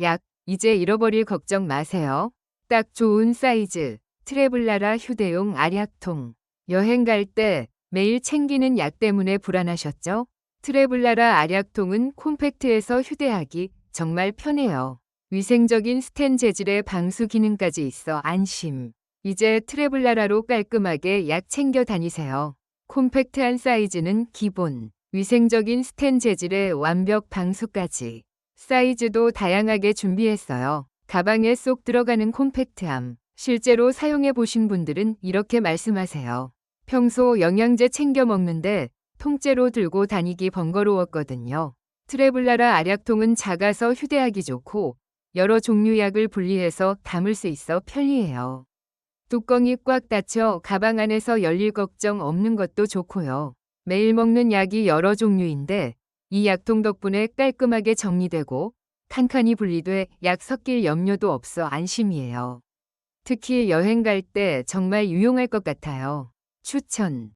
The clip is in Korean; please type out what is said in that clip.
약, 이제 잃어버릴 걱정 마세요. 딱 좋은 사이즈, 트래블라라 휴대용 알약통. 여행 갈 때 매일 챙기는 약 때문에 불안하셨죠? 트래블라라 알약통은 콤팩트해서 휴대하기 정말 편해요. 위생적인 스텐 재질의 방수 기능까지 있어 안심. 이제 트래블라라로 깔끔하게 약 챙겨 다니세요. 콤팩트한 사이즈는 기본, 위생적인 스텐 재질의 완벽 방수까지. 사이즈도 다양하게 준비했어요. 가방에 쏙 들어가는 콤팩트함. 실제로 사용해 보신 분들은 이렇게 말씀하세요. 평소 영양제 챙겨 먹는데 통째로 들고 다니기 번거로웠거든요. 트래블라라 알약통은 작아서 휴대하기 좋고 여러 종류 약을 분리해서 담을 수 있어 편리해요. 뚜껑이 꽉 닫혀 가방 안에서 열릴 걱정 없는 것도 좋고요. 매일 먹는 약이 여러 종류인데 이 약통 덕분에 깔끔하게 정리되고 칸칸이 분리돼 약 섞일 염려도 없어 안심이에요. 특히 여행 갈 때 정말 유용할 것 같아요. 추천.